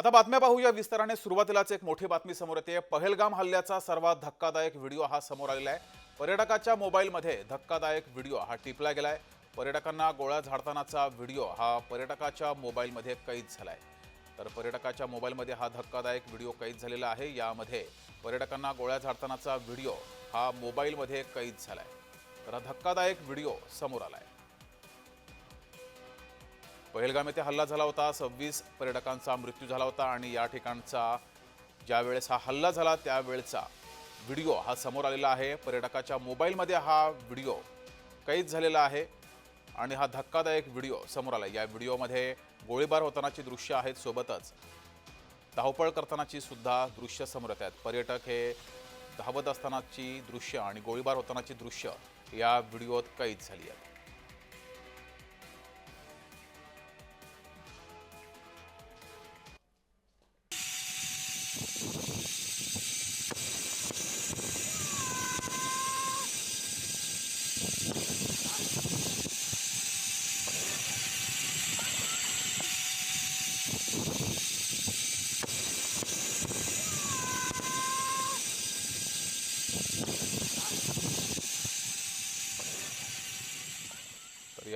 आता बातम्या पाहूया विस्ताराने. सुरुवातीलाच एक मोठी बातमी समोर येते. पहलगाम हल्ल्याचा सर्वात धक्कादायक व्हिडिओ हा समोर आलेला आहे. पर्यटकाच्या मोबाईलमध्ये धक्कादायक व्हिडिओ हा टिपला गेलाय. पर्यटकांना गोळ्या झाडतानाचा व्हिडिओ हा पर्यटकाच्या मोबाईलमध्ये कैद झालाय. तर पर्यटकाच्या मोबाईलमध्ये हा धक्कादायक व्हिडिओ कैद झालेला आहे. यामध्ये पर्यटकांना गोळ्या झाडतानाचा व्हिडिओ हा मोबाईलमध्ये कैद झालाय. तर हा धक्कादायक व्हिडिओ समोर आलाय. पहलगाम येथे हल्ला झाला होता. सव्वीस पर्यटकांचा मृत्यू झाला होता आणि या ठिकाणचा ज्यावेळेस हा हल्ला झाला त्यावेळचा व्हिडिओ हा समोर आलेला आहे. पर्यटकाच्या मोबाईलमध्ये हा व्हिडिओ कैद झालेला आहे आणि हा धक्कादायक व्हिडिओ समोर आला. या व्हिडिओमध्ये गोळीबार होतानाची दृश्य आहेत. सोबतच धावपळ करतानाची सुद्धा दृश्य समोर येत आहेत. पर्यटक हे धावत असतानाची दृश्य आणि गोळीबार होतानाची दृश्य या व्हिडिओत कैद झाली आहेत.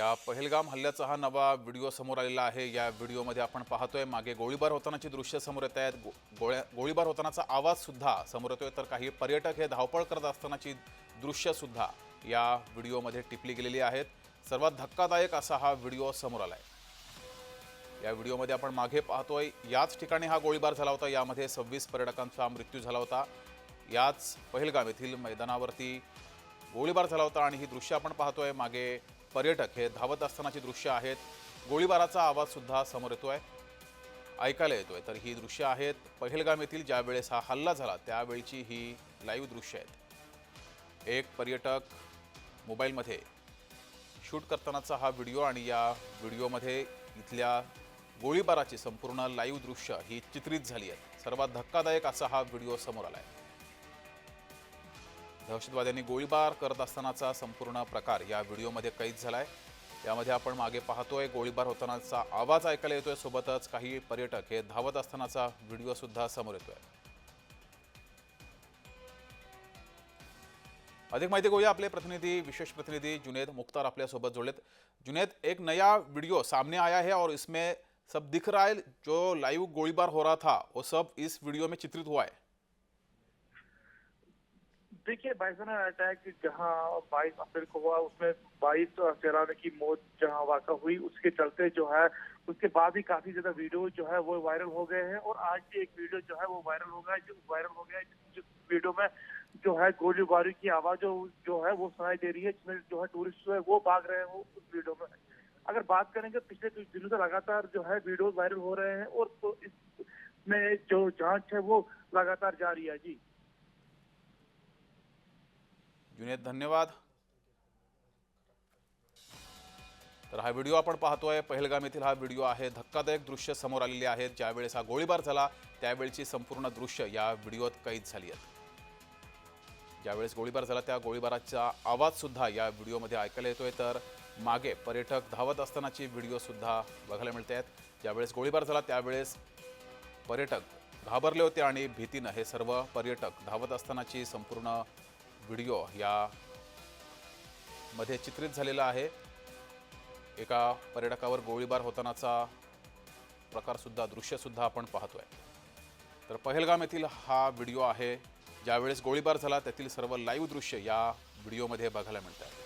या पहलगाम हल्ल्याचा हा नवा व्हिडिओ समोर आलेला आहे. या व्हिडिओमध्ये आपण पाहतोय मागे गोळीबार होतानाची दृश्य समोर येत आहेत. गो- गोळ्या गोळीबार होतानाचा आवाजसुद्धा समोर येतोय तर काही पर्यटक हे धावपळ करत असतानाची दृश्यसुद्धा या व्हिडिओमध्ये टिपली गेलेली आहेत. सर्वात धक्कादायक असा हा व्हिडिओ समोर आला आहे या व्हिडिओमध्ये आपण मागे पाहतोय याच ठिकाणी हा गोळीबार झाला होता. यामध्ये सव्वीस पर्यटकांचा मृत्यू झाला होता. याच पहलगाम येथील मैदानावरती गोळीबार झाला होता आणि ही दृश्य आपण पाहतोय. मागे पर्यटक हे धावत असतानाची दृश्य आहेत. गोळीबाराचा आवाजसुद्धा समोर येतो आहे ऐकायला येतोय. तर ही दृश्य आहेत पहिलगाम येथील ज्यावेळेस हा हल्ला झाला त्यावेळची ही लाईव्ह दृश्य आहेत. एक पर्यटक मोबाईलमध्ये शूट करतानाचा हा व्हिडिओ आणि या व्हिडिओमध्ये इथल्या गोळीबाराची संपूर्ण लाईव्ह दृश्य ही चित्रित झाली आहेत सर्वात धक्कादायक असा हा व्हिडिओ समोर आला आहे दहशतवाद्यांनी गोळीबार करत असतानाचा संपूर्ण प्रकार या व्हिडिओमध्ये कैद झाला आहे यामध्ये आपण मागे पाहतोय गोळीबार होतानाचा आवाज ऐकायला येतोय. सोबतच काही पर्यटक हे धावत असतानाचा व्हिडिओ सुद्धा समोर येतोय. अधिक माहिती घेऊया. आपले प्रतिनिधि विशेष प्रतिनिधि जुनेद मुख्तार आपल्यासोबत सोबत जोड़ेत जुनेद एक नया वीडियो सामने आया है और इसमें सब दिख रहा है. जो लाइव गोलीबार हो रहा था वो सब इस वीडियो में चित्रित हुआ है. देखिए बाइसना अटैक जहाँ 22 अप्रैल को हुआ, उसमें 22 सैलानी की मौत जहाँ वाक़ा हुई, उसके चलते जो है, उसके बाद ही काफ़ी ज़्यादा वीडियो जो है, वो वायरल हो गए हैं और आज भी एक वीडियो जो है, वो वायरल हो गया, जो वायरल हो गया, जिस वीडियो में जो है, गोलीबारी की आवाज़ जो है, वो सुनाई दे रही है, जिसमें जो है टूरिस्ट जो है, वो भाग रहे हैं उस वीडियो में। अगर बात करेंगे, पिछले कुछ दिनों से लगातार जो है वीडियो वायरल हो रहे हैं और तो इसमें जो जाँच है, वो लगातार जारी है। जी। जुनेद धन्यवाद. तर हा व्हिडिओ आपण पाहतोय. पहलगाम येथील हा व्हिडिओ आहे. धक्कादायक दृश्य समोर आलेली आहेत ज्यावेळेस हा गोळीबार झाला त्यावेळची संपूर्ण दृश्य या व्हिडिओत कैद झाली आहेत ज्यावेळेस गोळीबार झाला त्या गोळीबाराचा आवाज सुद्धा या व्हिडिओमध्ये ऐकायला येतोय. तर मागे पर्यटक धावत असतानाची व्हिडिओ सुद्धा बघायला मिळते आहेत. ज्यावेळेस गोळीबार झाला त्यावेळेस पर्यटक घाबरले होते आणि भीतीनं हे सर्व पर्यटक धावत असतानाची संपूर्ण व्हिडिओ या मध्ये चित्रित झालेला आहे. एका पर्यटकावर गोळीबार होतानाचा प्रकारसुद्धा दृश्यसुद्धा आपण पाहतो आहे तर पहलगाम येथील हा व्हिडिओ आहे. ज्यावेळेस गोळीबार झाला त्यातील सर्व लाईव्ह दृश्य या व्हिडिओमध्ये बघायला मिळतात. आहे